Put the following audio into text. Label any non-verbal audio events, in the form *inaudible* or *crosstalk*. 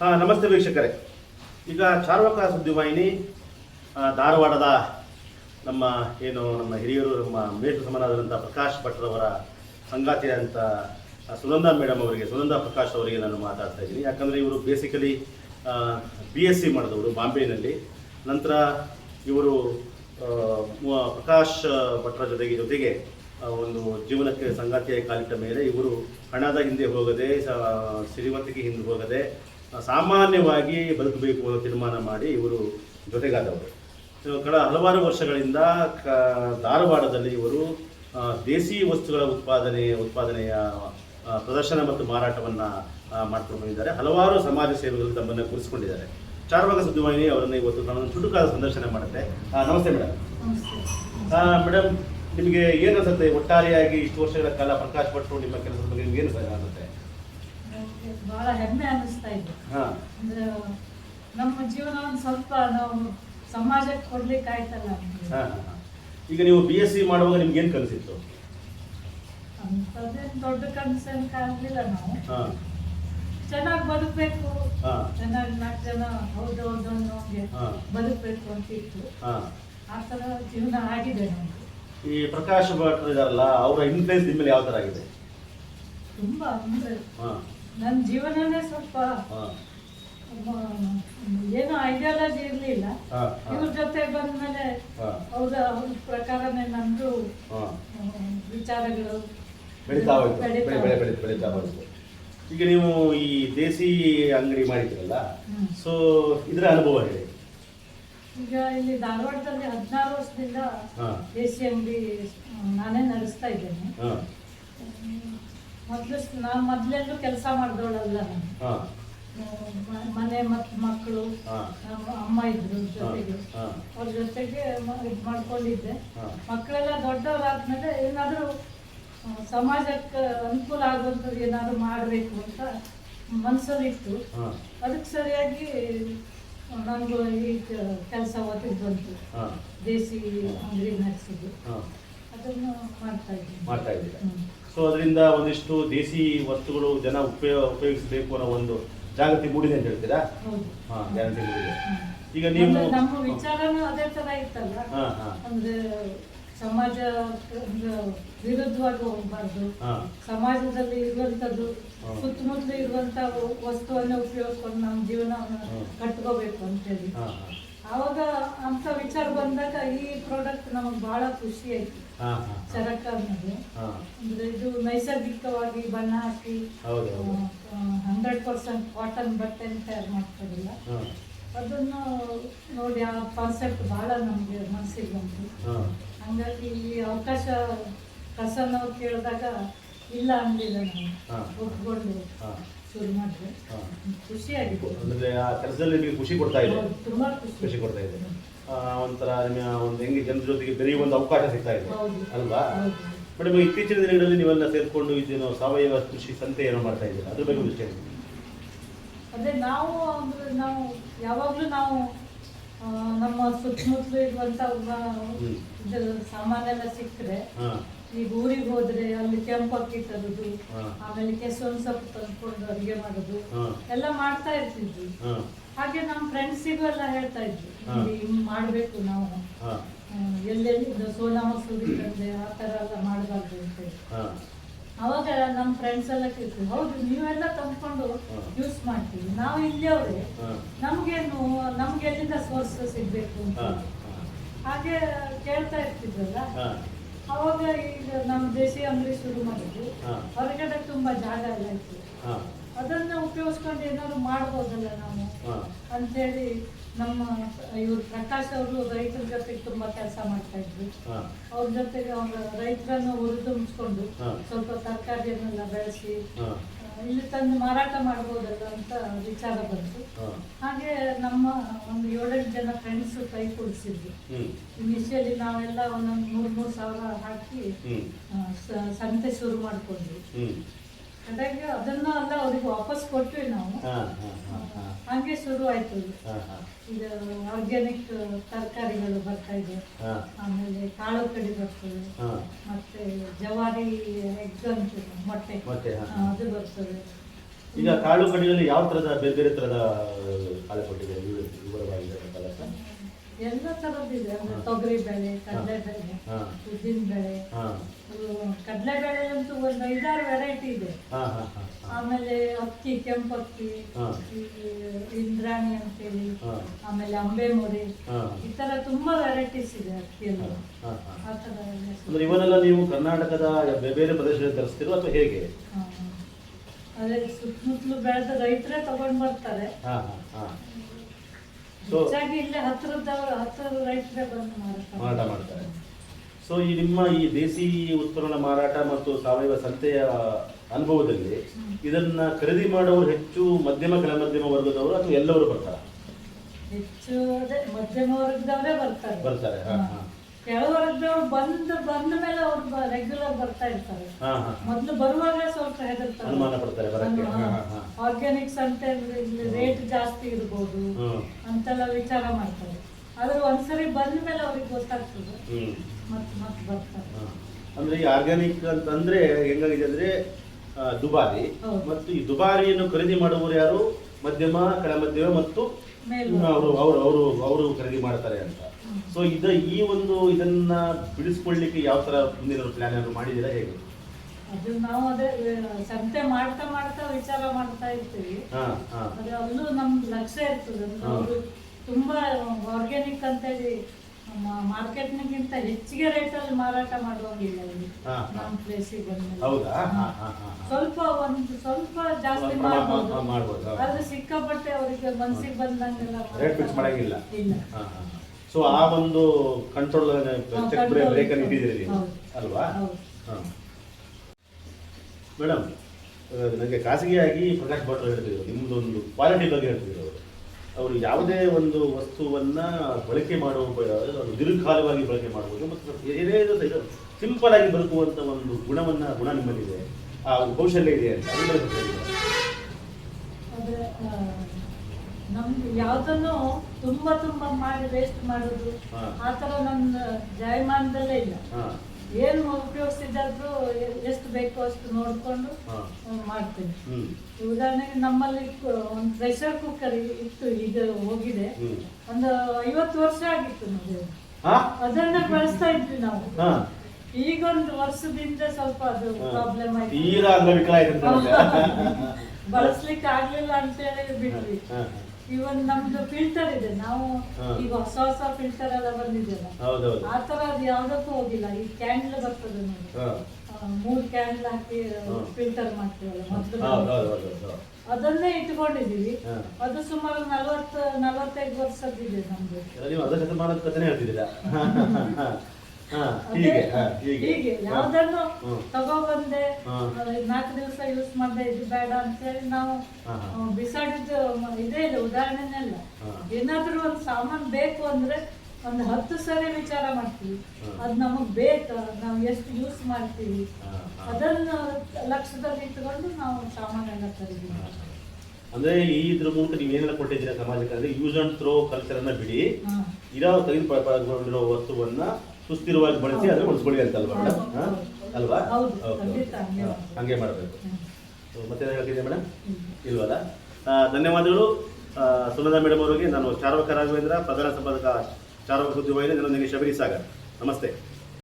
ಹಾಂ ನಮಸ್ತೆ ವೀಕ್ಷಕರೇ. ಈಗ ಚಾರ್ವಕ ಸುದ್ದಿವಾಹಿನಿ ಧಾರವಾಡದ ನಮ್ಮ ಏನು ನಮ್ಮ ಹಿರಿಯರು ನಮ್ಮ ಮೇಷ ಸಮನಾದಂಥ ಪ್ರಕಾಶ್ ಭಟ್ರವರ ಸಂಗಾತಿಯಾದಂಥ ಆ, ಸುನಂದಾ ಮೇಡಮ್ ಅವರಿಗೆ ಸುನಂದಾ ಪ್ರಕಾಶ್ ಅವರಿಗೆ ನಾನು ಮಾತಾಡ್ತಾ ಇದ್ದೀನಿ. ಯಾಕಂದರೆ ಇವರು ಬೇಸಿಕಲಿ ಬಿ ಎಸ್ ಸಿ ಮಾಡಿದವರು ಬಾಂಬೆನಲ್ಲಿ. ನಂತರ ಇವರು ಪ್ರಕಾಶ್ ಭಟ್ರ ಜೊತೆಗೆ ಜೊತೆಗೆ ಒಂದು ಜೀವನಕ್ಕೆ ಸಂಗಾತಿಯಾಗಿ ಕಾಲಿಟ್ಟ ಮೇಲೆ ಇವರು ಹಣದ ಹಿಂದೆ ಹೋಗದೆ ಸ- ಸಿರಿವಂತಿಕೆ ಹಿಂದೆ ಹೋಗದೆ ಸಾಮಾನ್ಯವಾಗಿ ಬದುಕಬೇಕು ಅನ್ನೋ ತೀರ್ಮಾನ ಮಾಡಿ ಇವರು ಜೊತೆಗಾದವರು. ಕಳೆದ ಹಲವಾರು ವರ್ಷಗಳಿಂದ ಕ ಧಾರವಾಡದಲ್ಲಿ ಇವರು ದೇಸಿ ವಸ್ತುಗಳ ಉತ್ಪಾದನೆ ಉತ್ಪಾದನೆಯ ಪ್ರದರ್ಶನ ಮತ್ತು ಮಾರಾಟವನ್ನು ಮಾಡ್ಕೊಂಡು ಬಂದಿದ್ದಾರೆ. ಹಲವಾರು ಸಮಾಜ ಸೇವೆಗಳು ತಮ್ಮನ್ನು ಕೂರಿಸಿಕೊಂಡಿದ್ದಾರೆ. ಚಾರ್ವಾಕ ಸುದ್ದಿವಾಹಿನಿ ಅವರನ್ನು ಇವತ್ತು ನಾನು ಚುಟುಕಾದ ಸಂದರ್ಶನ ಮಾಡುತ್ತೆ. ನಮಸ್ತೆ ಮೇಡಮ್. ಮೇಡಮ್ ನಿಮಗೆ ಏನು ಅನ್ಸುತ್ತೆ? ಒಟ್ಟಾರೆಯಾಗಿ ಇಷ್ಟು ವರ್ಷಗಳ ಕಾಲ ಪ್ರಕಾಶ್ ಪಟ್ಟು ನಿಮ್ಮ ಕೆಲಸದ ಬಗ್ಗೆ ನಿಮ್ಗೆ ಏನು ಅನಿಸುತ್ತೆ ಬಹಳ ಹೆಮ್ಮೆ ಅನ್ನಿಸ್ತಾ ಇದೆ. ಹಾಂ. ಅಂದ್ರೆ ನಮ್ಮ ಜೀವನ ಒಂದು ಸ್ವಲ್ಪ ನಾವು ಸಮಾಜಕ್ಕೆ ಕೊಡ್ಲಿಕ್ಕೆ ಆಯ್ತಲ್ಲ ಈಗ ನೀವು ಬಿ ಎಸ್ ಸಿ ಮಾಡುವಾಗ ನಿಮ್ಗೆ ಏನು ಕಲಿಸಿತ್ತು? ಅಂತದೇನು ದೊಡ್ಡ ಕನಸೇನ್ ಕಾಣಲಿಲ್ಲ ನಾವು. ಹಾಂ. ಚೆನ್ನಾಗಿ ಬದುಕಬೇಕು. ಹಾಂ. ಚೆನ್ನಾಗಿ ನಾಲ್ಕು ಜನ ಹೌದು ಹೌದು ಅನ್ನೋಂಗೆ ಹಾ. ಬದುಕಬೇಕು ಅಂತ ಇತ್ತು ಹಾಂ. ಆ ಥರ ಜೀವನ ಆಗಿದೆ ನಮ್ಗೆ ಈ ಪ್ರಕಾಶ್ ಭಟ್ ಇದಾರಲ್ಲ ಅವರ ಇನ್ಫ್ಲೂಯೆನ್ಸ್ ನಿಮ್ಮಲ್ಲಿ ಮೇಲೆ ಯಾವ ಥರ ಆಗಿದೆ? ತುಂಬ ಅಂದರೆ ಹಾಂ. ನನ್ನ ಜೀವನನೇ ಸ್ವಲ್ಪ ಏನು ಐಡಿಯಾಲಜಿ ಇರಲಿಲ್ಲ. ಇವ್ರ ಜೊತೆ ಬಂದ್ಮೇಲೆ ಅವ್ರ ಅವ್ರ ಪ್ರಕಾರನೇ ನಂದು ವಿಚಾರಗಳು. ಬೆಳೀತಾ ಹೋಯ್ತು. ಬೆಳೆ ಬೆಳೆ ಬೆಳೆ ಬೆಳೀತಾ ಹೋಯ್ತು. ಈಗ ನೀವು ಈ ದೇಸಿ ಅಂಗಡಿ ಮಾಡಿದ್ರಲ್ಲ. ಸೊ ಇದರ ಅನುಭವ ಹೇಳಿ. ಈಗ ಇಲ್ಲಿ ಧಾರವಾಡದಲ್ಲಿ ಹದಿನಾರು ವರ್ಷದಿಂದ ದೇಸಿ ಅಂಗಡಿ ನಾನೇ ನಡೆಸ್ತಾ ಇದ್ದೇನೆ. ಮೊದ್ಲು ನಾನು ಮೊದ್ಲೆಲ್ಲೂ ಕೆಲಸ ಮಾಡಿದವಳಲ್ಲ ನಾನು. ಹಾ. ಮ- ಮನೆ ಮತ್ತು ಮಕ್ಕಳು ಹಾಂ. ನಮ್ಮ ಅಮ್ಮ ಇದ್ರು ಜೊತೆಗೆ. ಹಾಂ. ಅವ್ರ ಜೊತೆಗೆ ಮ- ಇದ್ ಮಾಡ್ಕೊಂಡಿದ್ದೆ. ಹಾಂ. ಮಕ್ಕಳೆಲ್ಲ ದೊಡ್ಡವರಾದ್ಮೇಲೆ ಏನಾದರೂ ಸಮಾಜಕ್ಕೆ ಅನುಕೂಲ ಆಗೋದು ಏನಾದರೂ ಮಾಡಬೇಕು ಅಂತ ಮನಸ್ಸಲ್ಲಿತ್ತು ಹಾಂ. ಅದಕ್ಕೆ ಸರಿಯಾಗಿ ನನಗೂ ಈ ಕೆಲಸ ಒತ್ತಿಗೆ ಬಂತು ಹಾಂ. ದೇಸಿ ಅಂಗಡಿ ನಡೆಸಿದ್ದು ಹಾಂ. ಅದನ್ನು ಮಾಡ್ತಾ ಇದ್ದೀನಿ. ಮಾಡ್ತಾ ಇದ್ದೀರಾ? ಹ್ಮ್. ಸೊ ಅದರಿಂದ ಒಂದಿಷ್ಟು ದೇಸಿ ವಸ್ತುಗಳು ಜನ ಉಪಯೋಗ ಉಪಯೋಗಿಸಬೇಕು ಅನ್ನೋ ಒಂದು ಜಾಗೃತಿ ಮೂಡಿದೆ ಅಂತ ಹೇಳ್ತೀರಾ? ಹಾಂ ಗ್ಯಾರಂಟಿ ಮೂಡಿದೆ. ಈಗ ನೀವು ನಮ್ಮ ವಿಚಾರನೂ ಅದೇ ತರ ಇತ್ತಲ್ಲ ಹಾಂ ಹಾಂ. ಅಂದ್ರೆ ಸಮಾಜ ವಿರುದ್ಧವಾಗಿ ಹೋಗ್ಬಾರ್ದು. ಸಮಾಜದಲ್ಲಿ ಇರುವಂತದ್ದು. ಸುತ್ತಮುತ್ತಲು ಇರುವಂತ ವಸ್ತುವನ್ನ ಉಪಯೋಗಿಸ್ಕೊಂಡು ನಮ್ಮ ಜೀವನವನ್ನ. ಕಟ್ಕೋಬೇಕು ಅಂತೇಳಿ ಹಾಂ ಅಂತ ವಿಚಾರ ಬಂದಾಗ ಈ ಪ್ರಾಡಕ್ಟ್ ನಮಗೆ ಬಹಳ ಖುಷಿ ಆಯ್ತು. ಚರಕ ಅನ್ನೋದು ಅಂದ್ರೆ ಇದು ನೈಸರ್ಗಿಕವಾಗಿ ಬಣ್ಣ ಹಾಕಿ ಹಂಡ್ರೆಡ್ ಪರ್ಸೆಂಟ್ ಕಾಟನ್ ಬಟ್ಟೆ ತಯಾರು ಮಾಡ್ತಾರಲ್ಲ. ಅದನ್ನು ನೋಡಿ ಆ ಕಾನ್ಸೆಪ್ಟ್ ಬಹಳ ನಮಗೆ ಮನಸ್ಸಿಗೆ ಬಂತು. ಹಂಗಾಗಿ ಈ ಅವಕಾಶ ಕಸ ನಾವು ಕೇಳಿದಾಗ ಇಲ್ಲ ಅಂದಿಲ್ಲ. ನಾವು ಒಪ್ಕೊಂಡು. ಶುರು ಮಾಡಿದ್ರೆ ಹಾಂ. ಖುಷಿಯಾಗಿದೆ. ಅಂದ್ರೆ ಆ ಕೆಲಸದಲ್ಲಿ ನಿಮಗೆ ಖುಷಿ ಕೊಡ್ತಾ ಇದೆ? ಖುಷಿ. ಕೊಡ್ತಾ ಇದೆ. ಒಂಥರ ನಿಮ್ಮ ಒಂದು ಹೆಂಗೆ ಜನರ ಜೊತೆಗೆ ಬೆರೆಯುವ ಒಂದು ಅವಕಾಶ ಸಿಗ್ತಾ ಇದೆ. ಅಲ್ವಾ. ಮೇಡಮ್ ಇತ್ತೀಚಿನ ದಿನಗಳಲ್ಲಿ ನೀವೆಲ್ಲ ಸೇರ್ಕೊಂಡು ಇದೇನೋ ಸಾವಯವ ಕೃಷಿ ಸಂತೆ ಏನೋ ಮಾಡ್ತಾ ಇದ್ದೀರಾ? ಅದ್ರ ಬಗ್ಗೆ ಹೇಳಿ ಅದೇ ನಾವು ನಾವು ಯಾವಾಗಲೂ ನಾವು ನಮ್ಮ ಸುತ್ತಮುತ್ತಲು ಇರುವಂತ ಸಾಮಾನೆಲ್ಲ ಸಿಕ್ಕರೆ ಈಗ ಊರಿಗೆ ಹೋದ್ರೆ ಅಲ್ಲಿ ಕೆಂಪು ಅಕ್ಕಿ ತರೋದು ಆಮೇಲೆ ಕೆಸೊಂದ್ ಸೊಪ್ಪು ತಂದ್ಕೊಂಡು ಅಡುಗೆ ಮಾಡೋದು ಎಲ್ಲ ಮಾಡ್ತಾ ಇರ್ತಿದ್ವಿ. ಹಾಗೆ ನಮ್ಮ ಫ್ರೆಂಡ್ಸಿಗೂ ಎಲ್ಲ ಹೇಳ್ತಾ ಇದ್ವಿ. ಹಿಂಗೆ ಮಾಡ್ಬೇಕು ನಾವು. ಎಲ್ಲೆಲ್ಲಿ ಸೋನಾ ಮಸೂರಿ ತಂದೆ ಆ ತರ ಎಲ್ಲ ಮಾಡಬಾರ್ದು ಅಂತೇಳಿ ಹಾಂ. ಅವಾಗ ನಮ್ಮ ಫ್ರೆಂಡ್ಸ್ ಎಲ್ಲ ಕೇಳ್ತೀವಿ ಹೌದು ನೀವೆಲ್ಲ ತಂದ್ಕೊಂಡು. ಯೂಸ್ ಮಾಡ್ತೀವಿ ನಾವು ಇಲ್ಲಿಯವ್ರೆ ನಮಗೇನು ನಮ್ಗೇನು ನಮ್ಗೆ ಎಲ್ಲಿಂದ ಸೋರ್ಸ್ ಸಿಗ್ಬೇಕು ಅಂತ? ಹಾಗೆ ಕೇಳ್ತಾ ಇರ್ತಿದ್ರಲ್ಲ? ಅವಾಗ ಈಗ ನಮ್ಮ ದೇಸಿ ಅಂಗಡಿ ಶುರು ಮಾಡಿದ್ವಿ. ಹೊರಗಡೆ ತುಂಬಾ ಜಾಗ ಎಲ್ಲ ಇತ್ತು. ಅದನ್ನ ಉಪಯೋಗಿಸ್ಕೊಂಡು ಏನಾದ್ರು ಮಾಡ್ಬೋದಲ್ಲ ನಾವು? ಅಂತ ಅಂತೇಳಿ ನಮ್ಮ ಇವ್ರು ಪ್ರಕಾಶ್ ಅವರು ರೈತರ ಜೊತೆಗೆ ತುಂಬಾ ಕೆಲಸ ಮಾಡ್ತಾ ಇದ್ರು. ಅವ್ರ ಜೊತೆಗೆ ಅವ್ರ ರೈತರನ್ನ ಹುರಿದುಂಬಿಸ್ಕೊಂಡು. ಸ್ವಲ್ಪ ತರಕಾರಿಯನ್ನೆಲ್ಲ ಬೆಳೆಸಿ ಇಲ್ಲಿ ತಂದು ಮಾರಾಟ ಮಾಡ್ಬೋದಲ್ಲ ಅಂತ ವಿಚಾರ ಬಂತು. ಹಾಗೆ ನಮ್ಮ ಒಂದು ಏಳೆಂಟು ಜನ ಫ್ರೆಂಡ್ಸ್ ಕೈ ಕೊಡಿಸಿದ್ವಿ ಇನಿಷಿಯಲಿ ನಾವೆಲ್ಲ ಒಂದೊಂದು ಮೂರು ಮೂರು ಸಾವಿರ ಹಾಕಿ ಸಂತೆ ಶುರು ಮಾಡ್ಕೊಂಡ್ವಿ. ಹಾಗಾಗಿ ಅದನ್ನ ಅಲ್ಲ ಅವ್ರಿಗೆ ವಾಪಸ್ ಕೊಟ್ವಿ ನಾವು. ಹಂಗೆ ಶುರು ಆಯ್ತು ಇದು. ಆರ್ಗ್ಯಾನಿಕ್ ತರಕಾರಿಗಳು ಬರ್ತಾ ಇದೆ. ಆಮೇಲೆ ಕಾಳು ಕಡಿ ಬರ್ತದೆ. ಮತ್ತೆ ಜವಾರಿ ಎಗ್ ಅಂತ ಮೊಟ್ಟೆ. ಅದು ಬರ್ತದೆ. ಈಗ ಕಾಳು ಕಡಿಯಲ್ಲಿ ಯಾವ ತರದ ಬೇರೆ ಬೇರೆ ತರದ ಕಾಳು ಕೊಟ್ಟಿದೆ ವಿವರವಾಗಿದೆ ಅಂತಲ್ಲ ಸರ್ ಎಲ್ಲ ತರದಿದೆ ಅಂದ್ರೆ ತೊಗರಿ ಬೆಳೆ ಕಡಲೆ ಬೆಳೆ ಉದ್ದಿನ ಬೆಳೆ ಕಡಲೆ ಬೆಳೆ ಅಂತೂ ಒಂದು ಐದಾರು ವೆರೈಟಿ ಇದೆ. ಆಮೇಲೆ ಅಕ್ಕಿ ಕೆಂಪು ಅಕ್ಕಿ ಇಂದ್ರಾಣಿ ಅಂತೇಳಿ ಹೇಳಿ ಆಮೇಲೆ ಅಂಬೆ ಮುರಿ ಈ ತರ ತುಂಬಾ ವೆರೈಟೀಸ್ ಇದೆ ಅಕ್ಕಿಯಲ್ಲಿ. ಆ ತರ. ಇವನ್ನೆಲ್ಲ ನೀವು ಕರ್ನಾಟಕದ ಬೇರೆ ಪ್ರದೇಶದಲ್ಲಿ ತರಿಸ್ತೀರೋ ಅಥವಾ ಹೇಗೆ. ಅದೇ ಸುತ್ತಮುತ್ತಲು ಬೆಳೆದ ರೈತರೇ ತಗೊಂಡ್ ಬರ್ತಾರೆ. ಸೊ ಹೆಚ್ಚಾಗಿ ಇಲ್ಲೇ ಹತ್ತಿರದವ್ರು ಹತ್ತಿರದ ರೈತರೇ ಬಂದು ಮಾರಾಟ ಮಾರಾಟ ಮಾಡ್ತಾರೆ. ಸೊ ಈ ನಿಮ್ಮ ಈ ದೇಸಿ ಉತ್ಪನ್ನ ಮಾರಾಟ ಮತ್ತು ಸಾವಯವ ಸಂತೆಯ ಅನುಭವದಲ್ಲಿ ಇದನ್ನ ಖರೀದಿ ಮಾಡುವವರು ಹೆಚ್ಚು ಮಧ್ಯಮ ಕೆಳ ಮಧ್ಯಮ ವರ್ಗದವರು ಅಥವಾ ಎಲ್ಲರೂ ಬರ್ತಾರೆ? ಹೆಚ್ಚು ಅದೇ ಮಧ್ಯಮ ವರ್ಗದವರೇ ಬರ್ತಾರೆ. ಬರ್ತಾರೆ ಹಾ ಹಾ. ಹಾ ಬಂದು ಬಂದ ಮೇಲೆ ಅವ್ರು ರೆಗ್ಯುಲರ್ ಬರ್ತಾ ಇರ್ತಾರೆ. ಹಾ ಹಾ. ಮೊದ್ಲು ಬರುವಾಗ ಸ್ವಲ್ಪ ಹೆದರ್ತಾರೆ. ಅನುಮಾನ ಪಡ್ತಾರೆ ಬರಕ್ಕೆ. ಹಾ ಹಾ ಹಾ. ಆರ್ಗ್ಯಾನಿಕ್ಸ್ ಅಂತ ರೇಟ್ ಜಾಸ್ತಿ ಇರ್ಬೋದು ಹ್ಮ್. ಅಂತೆಲ್ಲ ವಿಚಾರ ಮಾಡ್ತಾರೆ. ಆದ್ರೆ ಒಂದ್ಸರಿ ಬಂದ ಮೇಲೆ ಅವ್ರಿಗೆ ಗೊತ್ತಾಗ್ತದೆ. ಹ್ಮ್. ಮತ್ತೆ ಮತ್ತೆ ಬರ್ತಾರೆ. ಹಾ. ಅಂದ್ರೆ ಈ ಆರ್ಗ್ಯಾನಿಕ್ ಅಂತಂದ್ರೆ ಹೆಂಗಾಗಿದೆ ಅಂದ್ರೆ ಆ, ದುಬಾರಿ. ಹೌದು. ಮತ್ತು ಈ ದುಬಾರಿಯನ್ನು ಖರೀದಿ ಮಾಡುವವರು ಯಾರು? ಮಧ್ಯಮ ಕಡೆ ಮಧ್ಯಮ ಮತ್ತು. ಅವರು ಅವರು ಅವರು ಅವರು ಖರೀದಿ ಮಾಡ್ತಾರೆ ಅಂತ. ಸೊ ಇದ ಈ ಒಂದು ಇದನ್ನ ಬಿಡಿಸ್ಕೊಳ್ಳಿಕ್ಕೆ ಯಾವ ತರ ಮುಂದಿನ ಪ್ಲಾನ್ ಏನಾದ್ರು ಮಾಡಿದ್ದೀರಾ ಹೇಗೆ? ಅದು ನಾವು ಅದೇ ಸಂತೆ ಮಾಡ್ತಾ ಮಾಡ್ತಾ ವಿಚಾರ ಮಾಡ್ತಾ ಇರ್ತೀವಿ. ಅಲ್ಲೂ ನಮ್ದು ಲಕ್ಷ್ಯ ಇರ್ತದೆ. ತುಂಬಾ ಆರ್ಗ್ಯಾನಿಕ್ ಅಂತೇಳಿ ಮಾರ್ಕೆಟ್ನಿಗಿಂತ ಹೆಚ್ಚಿಗೆ ರೇಟಲ್ಲಿ ಮಾರಾಟ ಮಾಡುವಂಗಿಲ್ಲ ಇಲ್ಲಿ ಹಾ, ಹಾ. ನಮ್ಮ ಪ್ಲೇಸಿಗೆ ಬಂದ್ಮೇಲೆ. ಹೌದಾ? ಹಾ ಹಾ ಹಾ ಹಾ. ಸ್ವಲ್ಪ ಒಂದು ಸ್ವಲ್ಪ ಜಾಸ್ತಿ ಪ್ರಮಾಣ- ಮಾಡ್ಬೋದು. ಹಾ, ಮಾಡ್ಬೋದು, ಹೌದು. ಆದ್ರೆ ಸಿಕ್ಕಾಪಟ್ಟೆ ಅವರಿಗೆ ಮನ್ಸಿಗೆ ಬಂದಂಗೆಲ್ಲ ರೇಟ್ ಫಿಕ್ಸ್ ಮಾಡಂಗಿಲ್ಲ. ಇಲ್ಲ. ಸೊ ಆ ಒಂದು ಕಂಟ್ರೋಲ್ ಚೆಕ್ control ಬ್ರೇಕ್ ಅಲ್ಲಿ ಇಟ್ಟಿದ್ದೀರಿ ನೀವು. ಹೌದು. ಅಲ್ವಾ? ಹೌದು. ಮೇಡಮ್ ನನಗೆ ಖಾಸಗಿಯಾಗಿ ಪ್ರಕಾಶ್ ಭಟ್ರು ಹೇಳ್ತಿದ್ರು. ನಿಮ್ದೊಂದು ಕ್ವಾಲಿಟಿ ಬಗ್ಗೆ ಹೇಳ್ತಿದ್ರು. ಅವರು ಯಾವುದೇ ಒಂದು ವಸ್ತುವನ್ನ ಬಳಕೆ ಮಾಡುವ ದೀರ್ಘಕಾಲವಾಗಿ ಬಳಕೆ ಮಾಡಬಹುದು. ಮತ್ತು ಏನೇ ಸಿಂಪಲ್ ಆಗಿ ಬದುಕುವಂತ ಒಂದು ಗುಣವನ್ನ ಗುಣ ನಿಮ್ಮಲ್ಲಿದೆ. ಆ ಕೌಶಲ್ಯ ಇದೆ ಅಂತ ನಮ್ದು ಯಾವ್ದನ್ನು ತುಂಬಾ ತುಂಬಾ ಮಾಡಿ ವೇಸ್ಟ್ ಮಾಡುದು. ಆತರ ನನ್ನ ಜಯಮಾನದಲ್ಲೇ ಇಲ್ಲ. ಏನು ಉಪಯೋಗಿಸಿದ್ದಾದ್ರು ಎಷ್ಟು ಬೇಕೋ ಅಷ್ಟು ನೋಡಿಕೊಂಡು ಮಾಡ್ತೇನೆ. ಉದಾಹರಣೆಗೆ ನಮ್ಮಲ್ಲಿ ಒಂದು ಪ್ರೆಷರ್ ಕುಕ್ಕರ್ ಇತ್ತು ಈಗ ಹೋಗಿದೆ. ಒಂದು ಐವತ್ತು ವರ್ಷ ಆಗಿತ್ತು ನಮಗೆ. ಅದನ್ನ ಬಳಸ್ತಾ ಇದ್ವಿ ನಾವು. ಈಗ ಒಂದು ವರ್ಷದಿಂದ ಸ್ವಲ್ಪ ಅದು ಪ್ರಾಬ್ಲಮ್ ಆಯ್ತು. *laughs* ಬಳಸ್ಲಿಕ್ಕೆ ಆಗ್ಲಿಲ್ಲ ಅಂತೇಳಿ ಬಿಟ್ವಿ. ಹಾ, ಇವನ್ ನಮ್ದು ಫಿಲ್ಟರ್ ಇದೆ. ನಾವು. ಈಗ ಹೊಸ ಹೊಸ ಫಿಲ್ಟರ್ ಎಲ್ಲ ಬಂದಿದೆಯಲ್ಲ ಹೌದೌದು. ಆ ತರ ಅದು ಯಾವ್ದಕ್ಕೂ ಹೋಗಿಲ್ಲ. ಈ ಕ್ಯಾಂಡಲ್ ಬರ್ತದೆ ಮೂರ್ ಕ್ಯಾಂಡ್ಲ್ ಹಾಕಿ ಫಿಲ್ಟರ್ ಮಾಡ್ತೀವಲ್ಲ ಮೊದ್ಲು ಅದನ್ನೇ ಇಟ್ಕೊಂಡಿದೀವಿ ಅದು ಸುಮಾರು ನಲವತ್ತು ನಲವತ್ತೈದು ವರ್ಷದಿದೆ ನಮ್ದು. *laughs* ಹಾ ಹೀಗೆ ಹಾ ಹೀಗೆ ಹೀಗೆ ಯಾವ್ದನ್ನು ಹ್ಮ್. ತಗೊಬಂದೆ ಹಾ. ನಾಲ್ಕು ದಿವಸ ಯೂಸ್ ಮಾಡ್ದೆ ಇದು ಬೇಡ ಅಂತೇಳಿ ನಾವು ಹಾ, ಹಾ. ಆ, ಬಿಸಾಡಿದ್ದು ಮ- ಇದೇ ಇಲ್ಲ ಉದಾಹರಣೆನೆಲ್ಲ ಹಾ. ಏನಾದ್ರೂ ಒಂದು ಸಾಮಾನು ಬೇಕು ಅಂದ್ರೆ ಒಂದು ಹತ್ತು ಸರಿ ವಿಚಾರ ಮಾಡ್ತೀವಿ ಹಾ. ಅದ್ ನಮಗ್ ಬೇಕು ನಾವು ಎಷ್ಟು ಯೂಸ್ ಮಾಡ್ತೀವಿ ಹಾ, ಹಾ. ಅದನ್ನ ಲಕ್ಷ್ಯದಲ್ಲಿ ಇಟ್ಕೊಂಡು ನಾವು ಸಾಮಾನೆಲ್ಲ ಖರೀದಿ ಮಾಡ್ತೀವಿ ಅಂದ್ರೆ ಈ ಇದ್ರ ಮೂಲಕ ನೀವು ಏನೆಲ್ಲ ಕೊಟ್ಟಿದ್ದೀರಾ ಸಮಾಜಕ್ಕೆ ಅಂದ್ರೆ ಯೂಸ್ ಅಂಡ್ ಥ್ರೋ ಕಲ್ಚರ್ ಅನ್ನ ಬಿಡಿ ಹಾ. ಇರೋ ತೆಗೆದುಕೊಂಡಿರೋ ವಸ್ತುವನ್ನ ಸುಸ್ಥಿರವಾಗಿ ಬಳಸಿ ಅದನ್ನ ಉಳಿಸ್ಕೊಳ್ಳಿ ಮೇಡಮ್ ಹೌದು. ಅಲ್ವಾ? ಹೌದು, Okay, ಖಂಡಿತ okay. ಹಂಗೆ ಹಾ, ಮಾಡ್ಬೇಕು. ಮತ್ತೆ ಹೇಳ್ತಿದ್ದೆ ಮೇಡಮ್. ಇಲ್ವಲ್ಲ? ಧನ್ಯವಾದಗಳು. ಸುನಂದ ಮೇಡಮ್ ಅವರಿಗೆ ನಾನು ಚಾರ್ವಕ ರಾಘವೇಂದ್ರ ಪ್ರಧಾನ ಸಂಪಾದಕ ಚಾರ್ವಕ ಹೋಗಿದೆ ನನ್ನೊಂದಿಗೆ ಶಬರಿ ಸಾಗರ್. ನಮಸ್ತೆ.